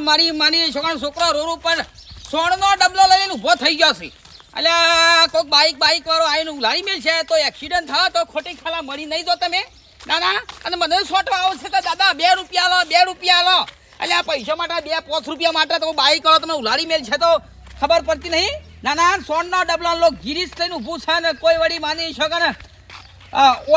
મારી માની છોકરાનો છોકરો રોડ ઉપર સોણનો ડબલો લઈને ઊભો થઈ ગયો છે. એટલે કોઈક બાઇક બાઈક વાળો આવીને ઉલાઈ મેલ છે, તો એક્સિડન્ટ થયો, તો ખોટી ખાલા મરી નહીં દો તમે. ના અને મને સોટવા આવશે તો દાદા, બે રૂપિયા લો, બે રૂપિયા લો. એટલે આ પૈસા માટે બે પાંચ રૂપિયા માટે તો બાઈક વાળો તમે ઉલારી મેલ છે તો ખબર પડતી નહીં. ના ના સોનનો ડબલો લો, ગિરીશ લઈને ઊભું છે ને કોઈ વળી માની શકે ને.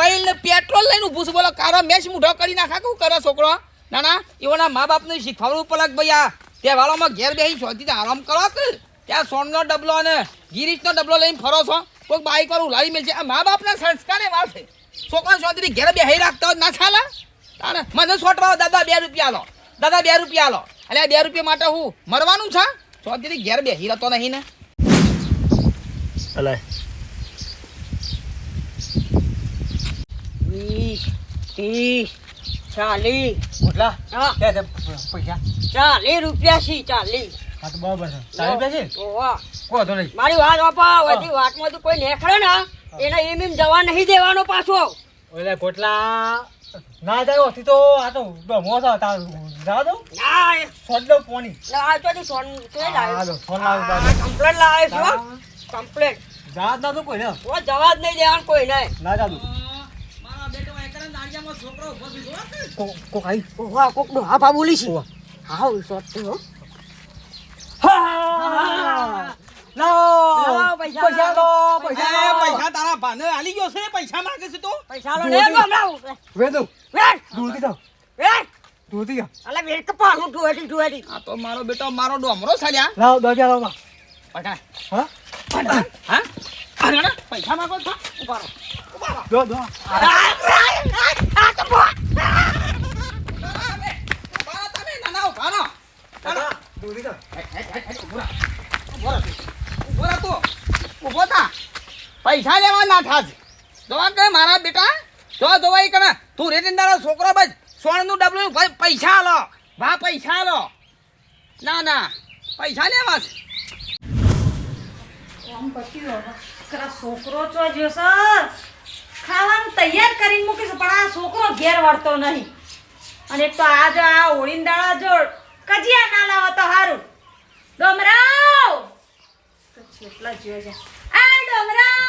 ઓઇલ ને પેટ્રોલ લઈને ઊભું છે, બોલો, કારો મેચ મૂઢો કરી નાખા કેવું કરે છોકરો? ના ના એઓના મા બાપને શીખવાડવું પડે ભાઈ આ તહેવારોમાં ઘેર બેસી શાંતિથી આરામ કરો કે? ત્યાં સોનનો ડબલો અને ગિરીશનો ડબલો લઈને ફરો છો? કોઈ બાઈક પર ઉલાડી મેળશે આ મા બાપના સંસ્કારે એવા છે. છોકરા શાંતિથી ઘેર બેસી રાખતા હોય ના ચાલે? તાને મને છોટરો દાદા બે રૂપિયા લો. દાદા બે રૂપિયા લો. એટલે આ બે રૂપિયા માટે હું મરવાનું છે? શાંતિથી ઘેર બેસી રહેતો નહીં ને. અલાય. વીસ ત્રીસ ચાલીસ. મોટલા હા. કે છે પૈસા? ચાલી રૂપિયા છે ચાલી હા તો બરાબર છે ચાલી રૂપિયા છે? ઓવા. કોઈ તો નહીં. મારી વાત આપા બધી વાતમાં તો કોઈ નેખડે ને એને એમ એમ જવા નહીં દેવાનો પાછો. ઓલે કોટલા ના જાય હોતી તો આ તો ડમો છે તાર જા દો ના દો પોણી. ના, આ તો સોન કે હા લાવ્યો દો સોન લાવ કમ્પ્લેટ લાવે છો કમ્પ્લેટ. જા દો તો કોઈ ને. ઓ જવા જ નહીં દેવાનું કોઈ નહીં ના જા દો એકરણ દાંડિયામાં છોકરો ઊભો છે જોવા કે? કો કો ખાઈ ઓવા કોક. નો હા. બોલી છે ઓવા. હા સોટ તો હો. લાવો, લાવ પૈસા પૈસા લો લાવો. પૈસા લો. પૈસા તારા ભાને આલી ગયો છે પૈસા માંગે છે તું? પૈસા લો ને ગમરાવ વે દો વેટ દૂરથી જાઓ. વેટ દૂરથી જાઓ. અલે વેટ કપા હું ઢુવેટી ઢુવેટી આ તો મારો બેટો મારો ડોમરો સાલ્યા લાવ દો રૂપિયા લાવ પકડ હા? હા? અરે પૈસા માંગો છો? ઊભા રહો. ઊભા રહો. દો દો ઊભા રહો તમે ના ના ઊભા રહો કાકા દૂરથી જાઓ ઊભો રહો. ઊભો રહો તું. ઊભો થા. પૈસા લેવા ના થાજ. જોવા કે મારા બેટા. જો જોવા ઈ કને તું રેતીન તારો છોકરો બસ સોનનું ડબલું ભાઈ પૈસા લો ભા પૈસા લો ના ના. પૈસા લેવા છે. આમ પછી કરા છોકરો છો સર ખાવાનું તૈયાર કરીને મૂકીશ પણ આ છોકરો ઘેર વળતો નહીં. અને એક તો આ જો આ ઓળીંદાળા જો કજિયા ના લાવો તો હારું. ડોમરાવ! તો છે. આ ડોમરા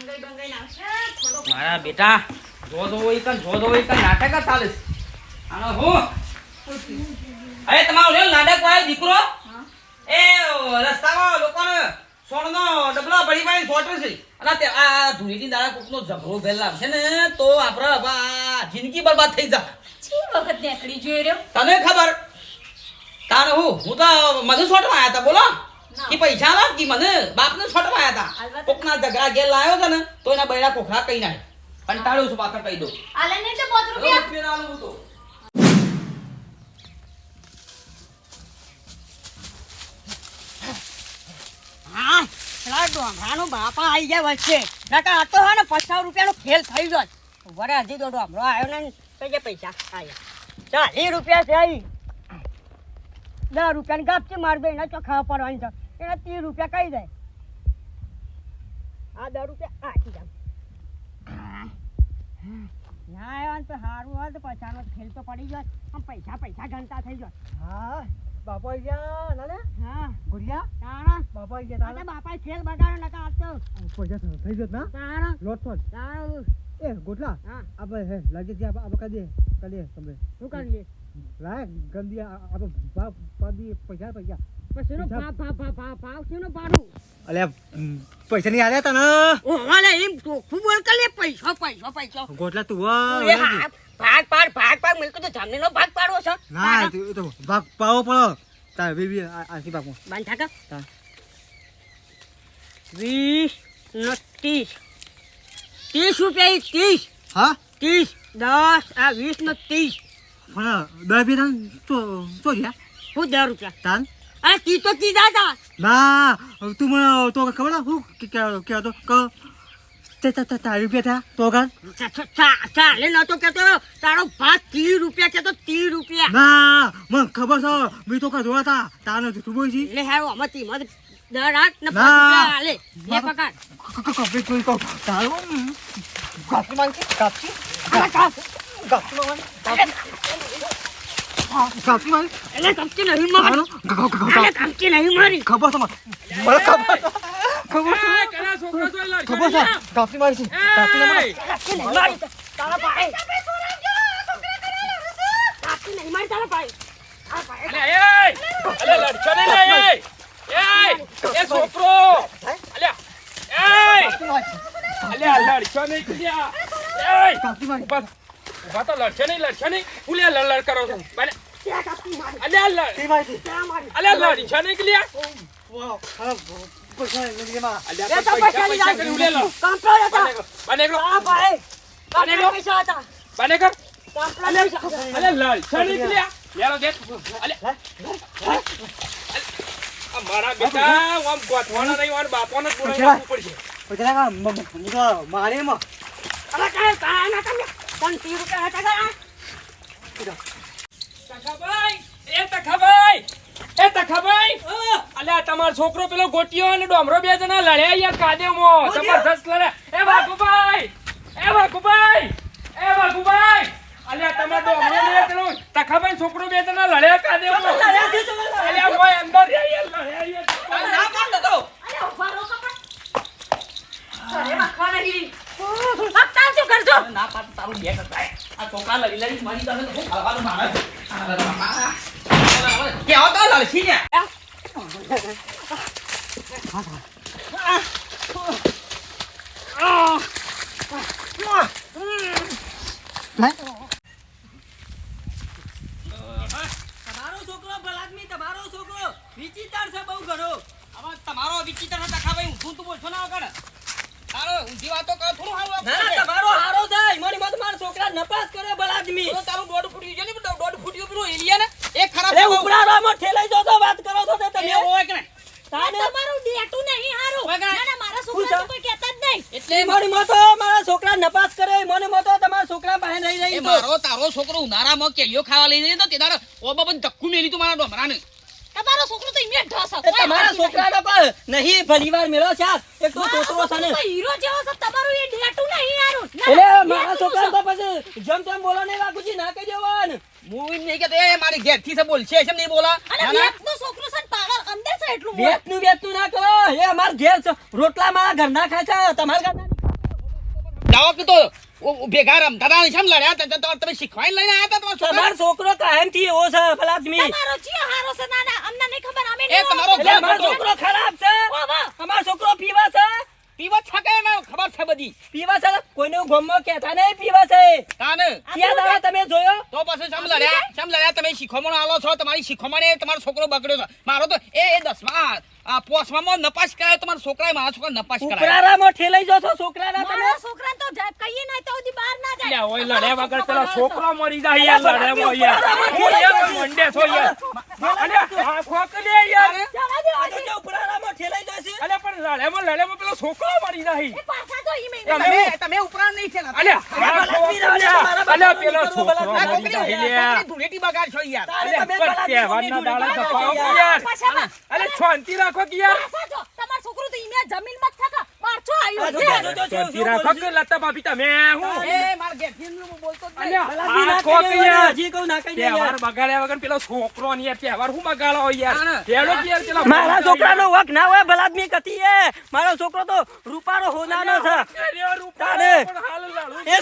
ડંગાઈ આવશે. મારા બેટા જો જો હોય કન જો જો હોય કન નાટક જ ચાલે છે. આનો હું? અરે તમારો લ્યો નાટક વાળો દીકરો? એ રસ્તામાં લોકોને સોનનો ડબલો ભરી ભાઈ સોટર છે. અને તે આ ધૂળીની દાડા કોકનો ઝઘડો ભેલ લાવશે ને તો આપણે બા જિંદગી બરબાદ થઈ જાય છી વખત નીકળી જોઈ રહ્યો. તને ખબર? તાને હું? હું તો મને સોટમાં આયા હતા બોલો. કે પૈસા લાવ કે મને? બાપને સોટમાં આયા હતા તો- કોકના ઝઘડા ઘેર લાવ્યો છે ને તો એના બૈરા કોખરા કઈ નાખે. કંટાળ્યો છું પાછળ કહી દઉં. આલે ને તો પાંચ રૂપિયા. રૂપિયા આલું તો. હા પેલા ડોમરાનો બાપા આવી ગયા વચ્ચે. નકર આ તો હે ને પચાસ રૂપિયાનો ખેલ થઈ ગયો. વરે હજી તો ડોમરો આવ્યો ને કઈ પૈસા આવ્યા ચાલીસ રૂપિયા છે આવી દસ રૂપિયાની ગાપચી મારી દે એના ચોખા પડવાની છે. એના ત્રીસ રૂપિયા કઈ દે. આ દસ રૂપિયા આખી જામ ના આવ્યા તો સારું હોય તો પૈસાનો ખેલ તો પડી ગયો. પણ પૈસા પૈસા ગણતા થઈ ગયો. હા બાપા ગયા ના હા. ગુડિયા તાણા. બાપા ગયા આ તો બાપાએ ખેલ બગાડો નકા આ તો? પૈસા થઈ- ગયો ના. તાણા. લોટ થોડ તાણા. એ ગોટલા હા. આપણે હે લાગે છે આપણે કરી દે કરી દે તમે શું કરી લે લાય ગંદી આપણે ભાવ પાડી પૈસા પૈસા. અલે પૈસા નહીં આવ્યા તને? ઓ વાલે એમ ચોખ્ખું બોલ કે પૈસો પૈસો પૈસો. ગોટલા તું ભાગ પાડ ભાગ પાડ મિલકત તો જામને નો ભાગ પાડવો છે. ના તો- તો ભાગ પાવો પડો. તાર બેબી આથી ભાગમાં? બંધ થાક હા. વીસ ને ત્રીસ. ત્રીસ રૂપિયા ત્રીસ. હા? ત્રીસ દસ આ વીસ ને ત્રીસ. દસ બે તાન ચો ચો ગયા. હું દસ રૂપિયા તાન? અરે તી તો કીધા હતા ના તું મને તો ખબર હું કે કે તો ક તે તે તે તારી રૂપિયા થયા તો ગાન ચાલે નતો કેતો તારો ભાગ ત્રીસ રૂપિયા કેતો ત્રીસ રૂપિયા. ના મને ખબર છે મેં તો કા જોયા હતા તાને તું બોલી લે હારો આમાંથી મત દર આઠ ને ના. પાંચ લે પકડ જોઈ કહું તારું? ગાપી માંગી? કાપ. ગાપી માંગી કાપી મારી એટલે કપચી નહીં મારી એટલે કપચી નહીં મારી ખબર છે મને ખબર ખબર ખબર છે કાપી મારી છે કાપી ના મને નહીં મારી તારા ભાઈ કપચી નહીં મારી તારા ભાઈ તારા ભાઈ અલ્યા, એ! અલ્યા, લડશો નહીં લે, એ! એ! એ છોકરો! અલ્યા, એ! કાપી મારી અલ્યા, લડશો નહીં કીધ્યા. એ! કાપી મારી ઊભા થા. ઊભા તો લડશો નહીં, લડશો નહીં. હું લડ લડ કરો છો. ત્યાં કપચી મારી અલ્યા, લડ. કાપી મારી ત્યાં મારી અલ્યા, લડશો નહીં કીધ્યા. વાહ હા પૈસા લઈ ગયા અલ્યા, પૈસા- પૈસા કરી ઉલે લો. કંપલો હતા બને કરો. તારા ભાઈ બને ગયો. પૈસા હતા બને કર. હતા અલ્યા, લડશો નહીં કીધ્યા. લેલો દે. અલ્યા. આ મારા બેટા આમ ગોઠવાના નહીં આમ બાપાને જ બોલાવવું પડશે પૈસા ના મ- મ- મ- તો મારે એમાં અરે ના તમે તને ત્રીસ રૂપિયા હતા કાં? એ તખાભાઈ એ તખાભાઈ અલ્યા તમારો છોકરો પેલો ગોટિયો અને ડોમરો બે જણા લડ્યા યાર કાદેવમાં. જબરજસ્ત લડ્યા 啊！啊！啊！啊！啊！来。છોકરો ઉનાળામાં કેરીઓ ખાવા લઈ જતો તે દાડો ઓ બાબા ધક્કુ મેલી તું મારા ડોમરાને. તમારો છોકરો તો ઇમે ઢોસ તમારા છોકરાનો પણ નહીં ભલીવાર મેલો છે એક તો છોકરો છે ને. હીરો જેવો છે તમારો એ ડેટું નહીં ના, એટલે મારા છોકરા તો પછી જેમ તેમ બોલો નહીં વાઘુજી ના કહી દેવાનું હું એમ નહીં કે એ મારી ઘેરથી છે બોલ છે નહીં બોલા. અને ના, ના. છોકરો છે ને પાગલ અંદર છે એટલું બોલ. વેચનું વેચનું ના કરો. એ અમાર ઘેર છે. રોટલા મારા ઘરના ખાય છે. તમારા ઘરના જાઓ કે તો ભેગા રમતા હતા શેમ લડ્યા તા- તા- તા- તમે શીખવાઈને લઈને આવ્યા હતા તમારો? છોકરો કાયમથી એવો છે ભલાદમી તમારો ચિયો હારો છે ના ના અમને નહીં ખબર અમે એ તમારો અમારો છોકરો ખરાબ છે. વાહ, વાહ. અમારો છોકરો પીવા છે? પીવા છકે એને ખબર છે બધી. પીવા છે? કોઈને ગમમાં કહેતા નહીં પીવા છે. તાને? ક્યાં દાડા તમે જોયો? તો પછી શેમ લડ્યા શેમ લડ્યા તમે શીખવામણ આલો છો તમારી શીખવામણ તમારો છોકરો બગડ્યો છે. મારો તો એ એ દસમા આ પોસમાં નપાસ કરાયો તમારા છોકરાએ મારા છોકરા નપાસ કરાયો. ઉપરારામાં ઠેલાઈ જો છો છોકરાના તમે? મારા છોકરાને તો કહીએ ના તો સુધી બહાર ના જાય. ઓય લડે લડ્યા વગર છોકરો પેલો છોકરો મરી જાય યાર યાર. હું યાર મંડે છો યાર. અલે આ ખોક લે યાર. જવા દે, આ હજી. તો ઉપરારામાં ઠેલાઈ જશે અલે પણ લડેમાં લડેમાં પેલો છોકરો મરી જાય. એ પાછા તો ઈ તમે તમે ઉપરાણ નહીં છે અલે અલે પેલો છોકરો મરી નાહી જાય. લ્યા ભલા ધૂળેટી યાર અલે તમે પણ તહેવારના દાડા ધૂળેટી યાર. અલે શાંતિ રાખો કે યાર. તમાર તમારો છોકરો તો ઈમે જમીનમાં માં થાકા મારછો આયો છે. શાંતિ રાખો કે લતા ભાભી તમે હું માર ના યાર ના યાર. છોકરો ને યાર યાર? યાર વક ના હોય ભલાદમી કતી એ. મારો છોકરો તો રૂપારો હોનાનો છે. તારે. એ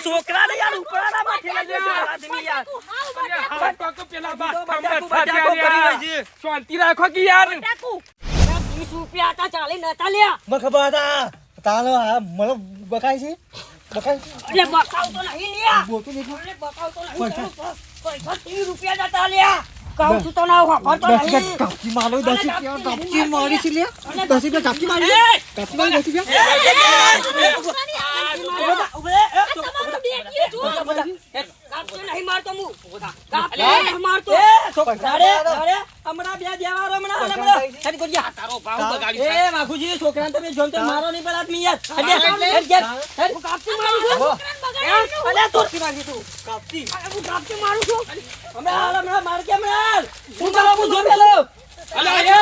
યાર ઠેલાઈ જશે યાર. બટાકો કરી રહી છે. શાંતિ રાખો કે યાર. વીસ રૂપિયા હતા ચાલી નતા લ્યા. મને ખબર તારો આ મને બકાય છે? એટલે બકાવતો નહીં લ્યા બોલતો નહીં બકાવતો નહીં ત્રીસ રૂપિયા જતા લ્યા કહું છું તો ના વાપરતો નહીં કાપી મારો દસ રૂપિયા કાપી મારી છે લે દસ રૂપિયા કાપી મારી કાપી મારી દસ રૂપિયા મારતો હું. મારતો. હમણાં બે દેવારો હમણાં, હેડ ગોડિયા. તારો ભાવ બગાડી એ, વાઘુજી, છોકરાને તમે જોઈને તો મારો નહીં પેલા આદમી યાર. હેડ, હેડ, હેડ, હેડ. હું કાપતી મારું છું. છોકરાને બગાડ્યું. અલ્યા, તોડતી નાખી તું. કાપતી. હું કાપતી મારું છું. અમે હાલ, હમણાં માર કે હમણાં. હું તારો હું જો પેલો. અલે એ!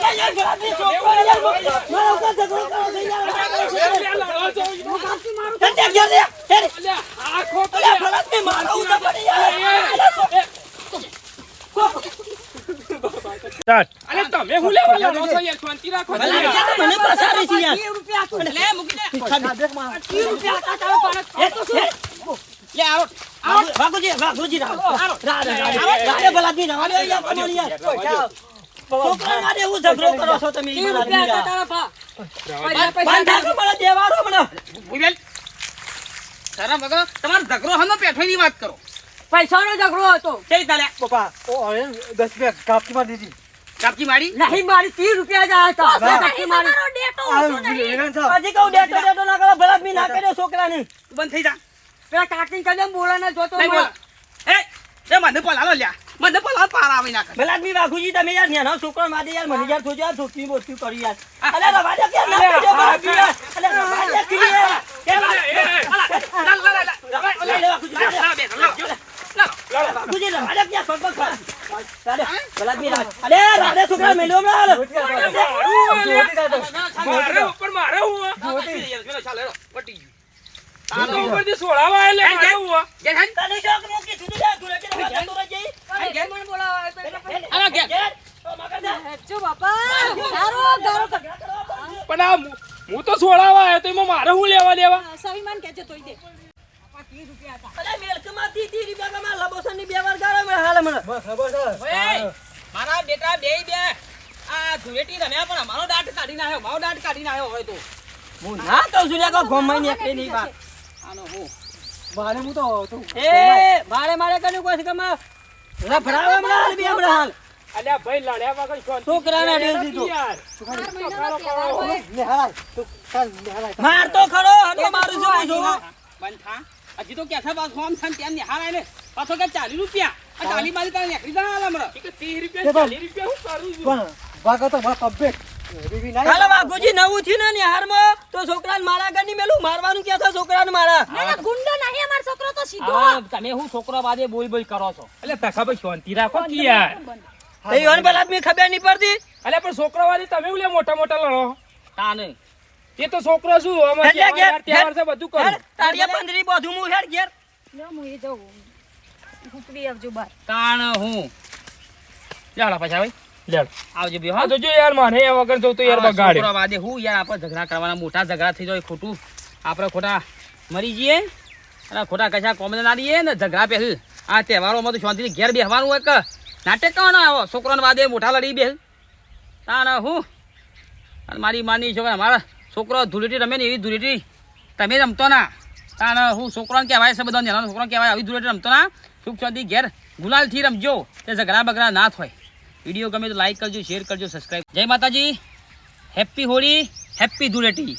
આ યાર ગળાથી છોકરો યાર મારા ઉપર ઝઘડો કરો છો યાર ધંધે ઘેર લે હેડ. અલ્યા ભરતને મારો ઉધા પડી યાર અરે તમે હું લેવા લડો છો યાર શાંતિ રાખો ભલા મને પસારી છે યાર લે મૂકી દે હેડ, હેડ. લે આવો વાઘુ- વાઘુજી વાઘુજી રાવ રાવ રાવ રાવ રાવ અરે યાર કમાલ યાર છોકરા માટે હું ઝઘડો કરો છો તમે ઈ ભલાદમી રાવ બંધ મને દેવાડો મને ભૂલેલ શરમ તમારો ઝઘડો હનો પેઠોની વાત કરો. પૈસાનો ઝઘડો હતો. કે તાલે પપ્પા ઓ રૂપિયા માં દીધી. કાપકી મારી? નહીં મારી ત્રીસ રૂપિયા જ હતા. મારી. તમારો ડેટો આ ઓછો નહીં. વિવેન છો હજી કહું ડેટો ડેટો ના કરો ના કર્યો છોકરાને. તું બંધ થઈ જા. પેલા કાકી કદમ બોલાને જોતો એ એ મને પલાળો લ્યા. મને પલાળ પાર આવી નાખ ભલાદમી વાઘુજી તમે યાર નેનો છોકરો માટે યાર મને યાર થોજો યાર છોકરી બોલતી કરી યાર અલે રવા દે કે ના કરજો ભલાદમી યાર અલે રવા દે કે યાર કે વાઘુજી રવા દે કે યાર છોકરો અલે ભલાદમી રાવ અલે રાડે છોકરા મેલ્યો હમણાં મારે ઉપર મારે હું મારે પણ આ હું- હું તો સોળાવા આવ્યો તો એમાં મારે હું લેવા દેવા? સ્વાભિમાન કહેજે તોય દે. મારા બેટા બે બે. આ ધુળેટી રમ્યા પણ અમારો દાંત કાઢી નાખ્યો મારો દાંત કાઢી નાખ્યો હોય તો. હું ના તો છું ગોમાઈ ને એકલી ની વાત. આનો હું. મારે હું તો તું એ મારે મારે કનું કોઈ કમમાં રફડાવે હાલ બી હમણાં હાલ. અલ્યા ભાઈ લડ્યા વગર શાંતિ છોકરાને રેલ દીધો. યાર. ચાર મહિનાનો તહેવાર હોય નિહાળ તું ચાલ નિહાળ માર તો ખરો હટો મારું જો જો બંધ થા. હજી તો કેસા બાદ હોમ છે ને ત્યાં નિહાળ પાછો કે ચાલીસ રૂપિયા. આ ચાલી માલી તારે નીકળી જા હાલ હમણાં કે ત્રીસ રૂપિયા ચાલીસ રૂપિયા હું કરું છું? પણ ભાગો તો મા ના કાલે વાઘુજી નવું થયું ને નિહારમાં તો છોકરાને મારા ઘરની મેલું? મારવાનું કે છે છોકરાને મારા? ના ના ગુંડો નહીં અમારો છોકરો તો સીધો. તમે હું છોકરો બાદે બોલ બોલ કરો છો? એટલે તખા ભાઈ શાંતિ રાખો કે યાર. એ યોન પેલા આદમી ખબર નહીં પડતી. અલ્યા પણ છોકરા વાળી તમે હું મોટા મોટા લડો. તાને એ તો છોકરો શું છે બધું કરું. તારીએ પંદરી બોધું હું હેડ ઘેર. લો હું એ જઉં. ઉપડી આવજો બાર તાણ હું. ચાલો પાછા ભાઈ આવજો બે હા તો જો યાર માને એ વગર જવું તો યાર બગાડે. છોકરા હું યાર આપણે ઝઘડા કરવાના મોટા ઝઘડા થઈ જાય ખોટું. આપણે ખોટા મરી જઈએ. અને ખોટા કશા કોમને ના દઈએ ને ઝઘડા પહેલ. આ તહેવારોમાં તો શાંતિથી ઘેર બેહવાનું હોય કે નાટક કરવાના આવો. છોકરાને વાદે મોટા લડી બેસ તાણ હું? અને મારી માની છોકરા મારા છોકરો ધૂળેટી રમે ને એવી ધૂળેટી તમે રમતો ના. તાણ હું છોકરાને કહેવાય છે બધા નાના છોકરાને કહેવાય આવી ધૂળેટી રમતો ના. સુખ શાંતિ ઘેર ગુલાલથી રમજો. તે ઝઘડા બગડા ના થાય. વીડિયો ગમે તો લાઈક કરજો શેર કરજો સબસ્ક્રાઈબ જય માતાજી. Happy Holi happy Dhuleti